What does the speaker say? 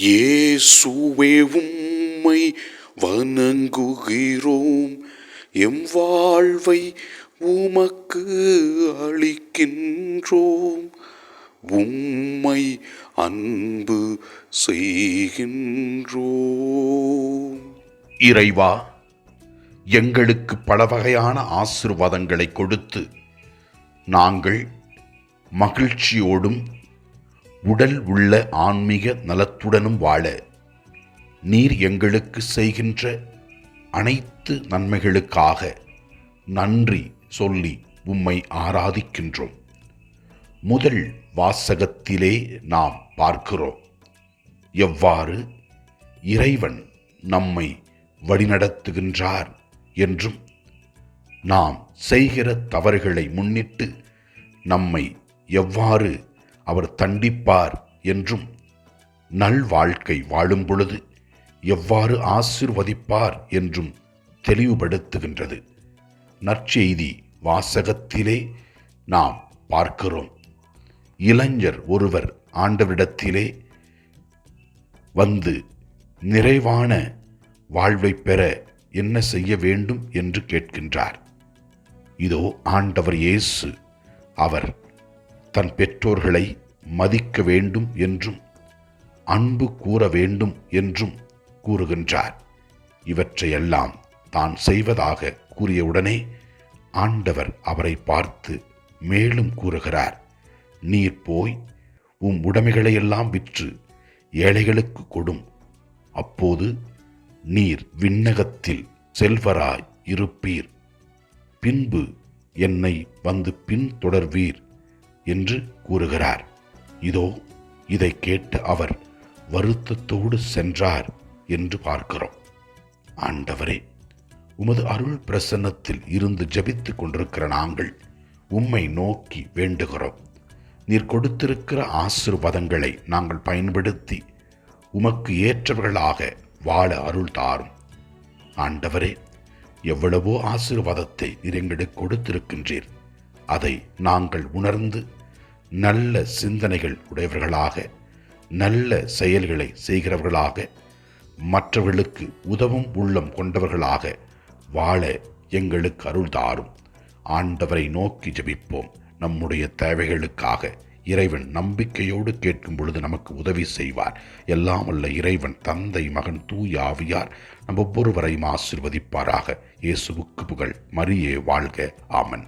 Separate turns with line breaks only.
இயேசுவே உம்மை வணங்குகிறோம். எம் வாழ்வை உமக்கு அளிக்கின்றோம். உம்மை அன்பு செய்கின்றோம்.
இறைவா எங்களுக்கு பல வகையான ஆசிர்வாதங்களை கொடுத்து நாங்கள் மகிழ்ச்சியோடும் உடல் உள்ள ஆன்மீக நலத்துடனும் வாழ. நீர் எங்களுக்கு செய்கின்ற அனைத்து நன்மைகளுக்காக நன்றி சொல்லி உம்மை ஆராதிக்கின்றோம். முதல் வாசகத்திலே நாம் பார்க்கிறோம். எவ்வாறு? இறைவன் நம்மை வழிநடத்துகின்றார் என்றும் நாம் செய்கிற தவறுகளை முன்னிட்டு நம்மை எவ்வாறு அவர் தண்டிப்பார் என்றும் நல்வாழ்க்கை வாழும் பொழுது எவ்வாறு ஆசிர்வதிப்பார் என்றும் தெளிவுபடுத்துகின்றது. நற்செய்தி வாசகத்திலே நாம் பார்க்கிறோம். இளைஞர் ஒருவர் ஆண்டவரிடத்திலே வந்து நிறைவான வாழ்வை பெற என்ன செய்ய வேண்டும் என்று கேட்கின்றார். இதோ ஆண்டவர் இயேசு அவர் தன் பெற்றோர்களை மதிக்க வேண்டும் என்றும் அன்பு கூற வேண்டும் என்றும் கூறுகின்றார். இவற்றையெல்லாம் தான் செய்வதாக கூறியவுடனே ஆண்டவர் அவரை பார்த்து மேலும் கூறுகிறார். நீர் போய் உம் உடைமைகளையெல்லாம் விற்று ஏழைகளுக்கு கொடும். அப்போது நீர் விண்ணகத்தில் செல்வராய் இருப்பீர். பின்பு என்னை வந்து பின்தொடர்வீர். என்று கூறுகிறார். இதோ இதை கேட்டு அவர் வருத்தத்தோடு சென்றார் என்று பார்க்கிறோம். ஆண்டவரே உமது அருள் பிரசன்னத்தில் இருந்து ஜபித்துக் கொண்டிருக்கிற நாங்கள் உம்மை நோக்கி வேண்டுகிறோம். நீர் கொடுத்திருக்கிற ஆசிர்வாதங்களை நாங்கள் பயன்படுத்தி உமக்கு ஏற்றவர்களாக வாழ அருள் தாரும். ஆண்டவரே எவ்வளவோ ஆசீர்வாதத்தை நீர் எங்களுக்கு கொடுத்திருக்கின்றீர். அதை நாங்கள் உணர்ந்து நல்ல சிந்தனைகள் உடையவர்களாக நல்ல செயல்களை செய்கிறவர்களாக மற்றவர்களுக்கு உதவும் உள்ளம் கொண்டவர்களாக வாழ எங்களுக்கு அருள் தாரும். ஆண்டவரை நோக்கி ஜெபிப்போம். நம்முடைய தேவைகளுக்காக இறைவன் நம்பிக்கையோடு கேட்கும் பொழுது நமக்கு உதவி செய்வார். எல்லாம் அல்ல இறைவன் தந்தை மகன் தூய் ஆவியார் நம் ஒவ்வொருவரையும் ஆசிர்வதிப்பாராக. இயேசுவுக்கு புகழ். மரியே வாழ்க. ஆமன்.